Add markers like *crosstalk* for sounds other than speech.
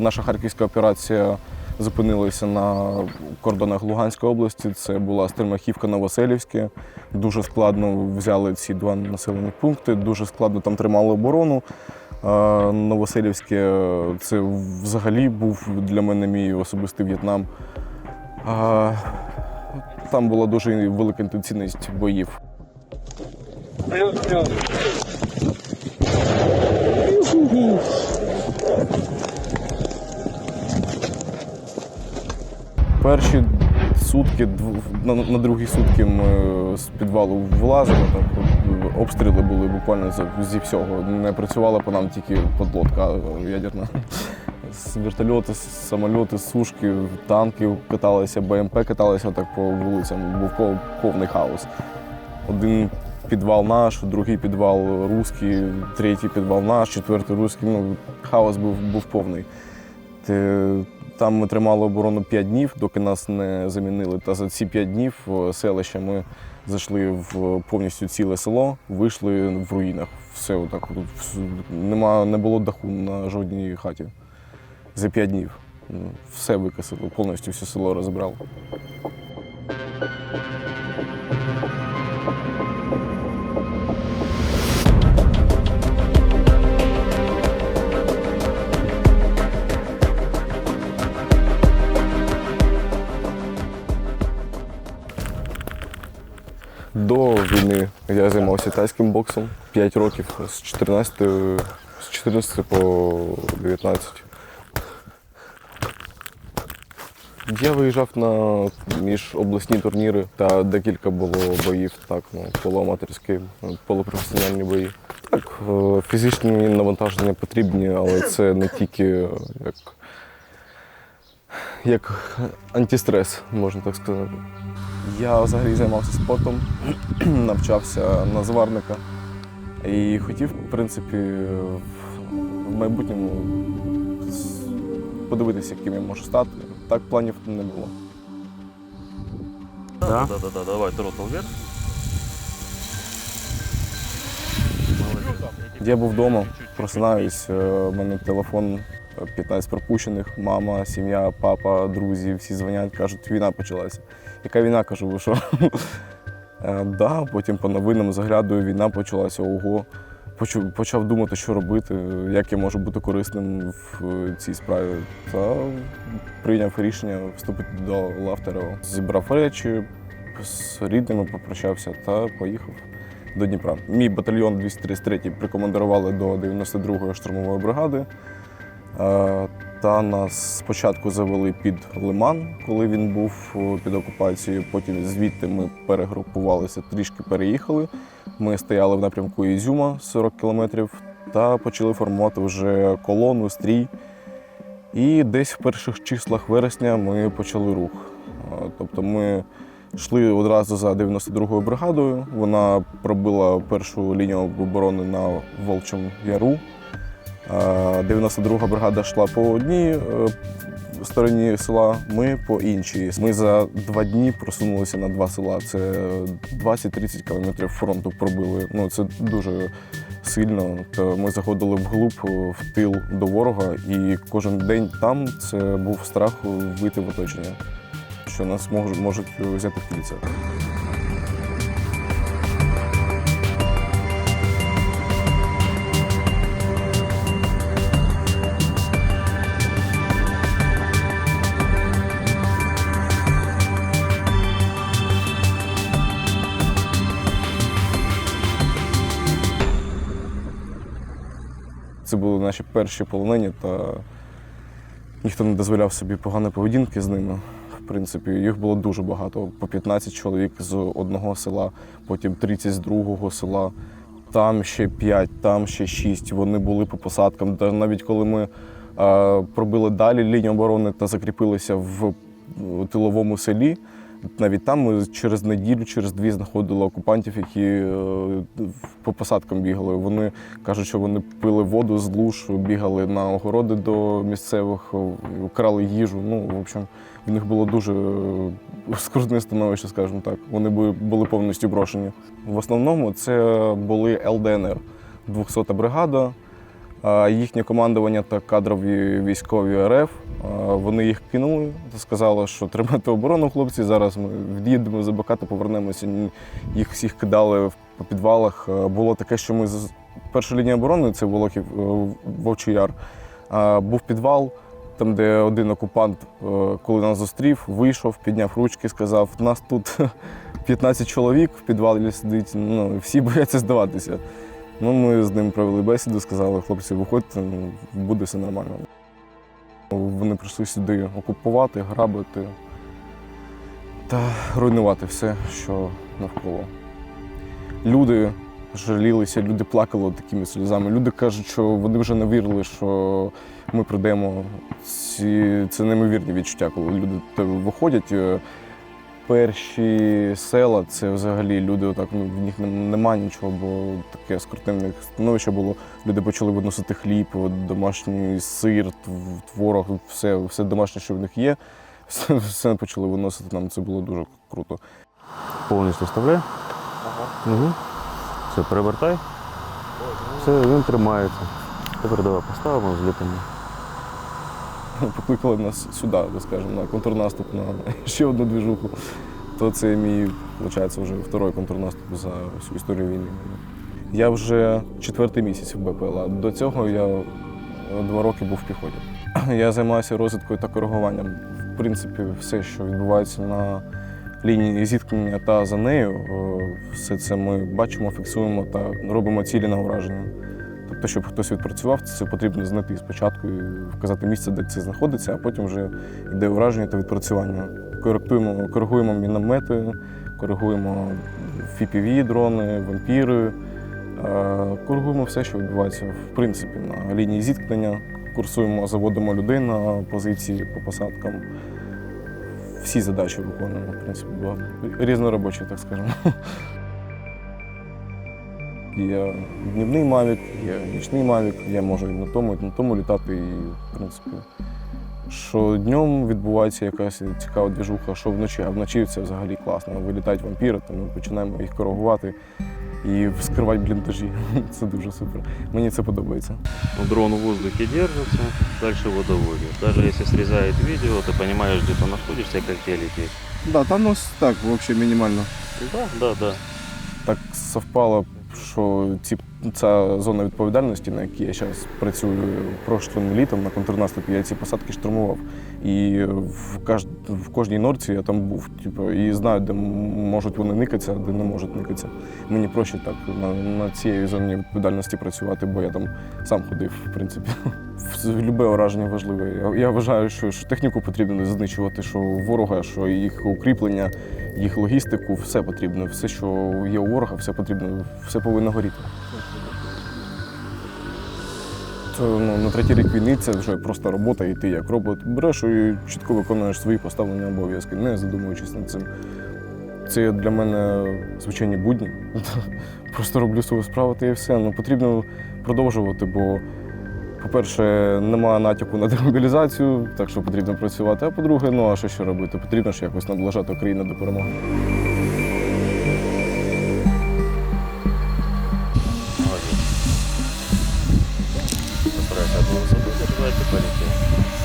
наша харківська операція зупинилася на кордонах Луганської області. Це була Стельмахівка Новоселівське. Дуже складно взяли ці два населені пункти, дуже складно там тримали оборону. Новоселівське це взагалі був для мене мій особистий В'єтнам. Там була дуже велика інтенсивність боїв. Перші сутки, на, на другі сутки ми з підвалу влазили, так, обстріли були буквально зі всього. Не працювала по нам тільки подлодка ядерна. Вертольоти, з самольоти, сушки, танки каталися, БМП каталися так по вулицям, був повний хаос. Один підвал наш, другий підвал руський, третій підвал наш, четвертий руський. Ну, хаос був, був повний. Там ми тримали оборону 5 днів, доки нас не замінили. Та за ці 5 днів в селище ми зайшли в повністю ціле село, вийшли в руїнах. Все отак. Нема, не було даху на жодній хаті. За 5 днів. Все викосили, повністю все село розібрали. До війни я займався тайським боксом 5 років з 14, з 14 по 19. Я виїжджав на міжобласні турніри та декілька було боїв, так, ну, полуаматорські, полупрофесіональні бої. Так, е, фізичні навантаження потрібні, але це не тільки е, як, як антистрес, можна так сказати. Я взагалі займався спортом, *clears throat* навчався на зварника і хотів, в принципі, в майбутньому подивитися, яким я можу стати. Так планів не було. Да? Да, да, да, давай, тротл вверх. Я був вдома, просинаюсь, е, у мене телефон, е, 15 пропущених, мама, сім'я, папа, друзі, всі дзвонять, кажуть, війна почалася. Яка війна? Кажу, ви що? *laughs* Е, Да, потім по новинам заглядую, війна почалася, ого. Почав думати, що робити, як я можу бути корисним в е, цій справі. Та прийняв рішення вступити до лав ТРО. Зібрав речі, з рідними попрощався та поїхав до Дніпра. Мій батальйон 233 прикомандирували до 92-ї штурмової бригади. Е, Та нас спочатку завели під Лиман, коли він був під окупацією. Потім звідти ми перегрупувалися, трішки переїхали. Ми стояли в напрямку Ізюма 40 кілометрів та почали формувати вже колону, стрій. І десь в перших числах вересня ми почали рух. Е, Тобто ми йшли одразу за 92-ю бригадою. Вона пробила першу лінію оборони на Волчому Яру. Е, 92-га бригада йшла по одній е, стороні села, ми по іншій. Ми за два дні просунулися на два села. Це 20-30 кілометрів фронту пробили. Ну це дуже сильно. Ми заходили вглуб е, в тил до ворога, і кожен день там це був страх вийти в оточення, що нас можуть взяти в кільця. Це були наші перші полонені, та ніхто не дозволяв собі поганої поведінки з ними. В принципі, їх було дуже багато. По 15 чоловік з одного села, потім 30 з другого села. Там ще 5, там ще 6. Вони були по посадкам. Навіть коли ми пробили далі лінію оборони та закріпилися в тиловому селі, навіть там через неділю, через дві знаходили окупантів, які е, по посадкам бігали. Вони кажуть, що вони пили воду з луж, бігали на огороди до місцевих, е, крали їжу. Ну, в общем, в них було дуже е, скрутне становище, скажімо так. Вони були повністю брошені. В основному це були ЛДНР, 200-та бригада. Їхнє командування та кадрові військові РФ вони їх кинули та сказали, що тримайте оборону, хлопці. Зараз ми від'їдемо за Баката, повернемося. Їх всіх кидали в- підвалах. Було таке, що ми з перша лінія оборони це Волохів е, Вовчий Яр. Був підвал, там, де один окупант, е, коли нас зустрів, вийшов, підняв ручки, сказав: нас тут *laughs* 15 чоловік в підвалі сидить, ну, всі *laughs* бояться здаватися. Ну, ми з ним провели бесіду, сказали, хлопці, виходьте, ну, буде все нормально. Вони прийшли сюди окупувати, грабити та руйнувати все, що навколо. Люди жалілися, люди плакали такими сльозами. Люди кажуть, що вони вже не вірили, що ми прийдемо. Ці, це неймовірні відчуття, коли люди виходять. Перші села це взагалі люди, отак, ну, в них нем- нема нічого, бо таке скрутинне становище було. Люди почали виносити хліб, от домашній сир, творог, все, все домашнє, що в них є. *laughs* Все, все почали виносити нам. Це було дуже круто. Повністю вставляй. Угу. Все, перевертай. Все, він тримається. Тепер давай поставимо, зліпимо. *laughs* Покликали нас сюди, так скажемо, на контрнаступ на *laughs* ще одну двіжуху. То це мій, виходить, вже второй контрнаступ за всю історію війни. Я вже четвертий місяць в БПЛА. До цього я е, два роки був в піхоті. *clears throat* Я займаюся розвідкою та коригуванням. В принципі, все, що відбувається на лінії зіткнення та за нею, е, все це ми бачимо, фіксуємо та робимо цілі на ураження. Тобто, щоб хтось відпрацював, це потрібно знайти спочатку і вказати місце, де це знаходиться, а потім вже йде ураження та відпрацювання. Коректуємо, коригуємо міномети, коригуємо fpv дрони, вампіри, коригуємо все, що відбувається в принципі на лінії зіткнення. Курсуємо, заводимо людей на позиції по посадкам. Всі задачі виконуємо, в принципі, різноробочі, так скажемо. Є днівний мавік, є нічний мавік, я можу і на тому, і на тому літати. І, в принципі, що днем відбувається якась цікава двіжуха, що вночі, а вночі це взагалі класно. Вилітають вампіри, то ми починаємо їх коригувати і вскривати бліндажі. *laughs* Це дуже супер. Мені це подобається. Дрон в воздухе держится, дальше его доводит. Даже если срезает видео, ты понимаешь, где ты находишься и как тебе лететь. Да, там ну так, взагалі мінімально. Да, да, да. так совпало, що ці, ця зона відповідальності, на якій я зараз працюю прошлим літом на контрнаступі, я ці посадки штурмував. І в, каж, в кожній норці я там був. Типу, і знаю, де можуть вони никатися, а де не можуть никатися. Мені проще так на, на цій зоні відповідальності працювати, бо я там сам ходив, в принципі. *laughs* Любе ураження важливе. Я, я вважаю, що, що техніку потрібно знищувати, що ворога, що їх укріплення, їх логістику, все потрібно. Все, що є у ворога, все потрібно, все повинно горіти. Це, ну, на третій рік війни це вже просто робота, і ти як робот береш і чітко виконуєш свої поставлені обов'язки, не задумуючись над цим. Це для мене звичайні будні. *laughs* Просто роблю свою справу та і все. Ну, потрібно продовжувати, бо, по-перше, немає натяку на демобілізацію, так що потрібно працювати. А по-друге, ну а що ще робити? Потрібно ж якось наближати Україну до перемоги. Давайте полетим.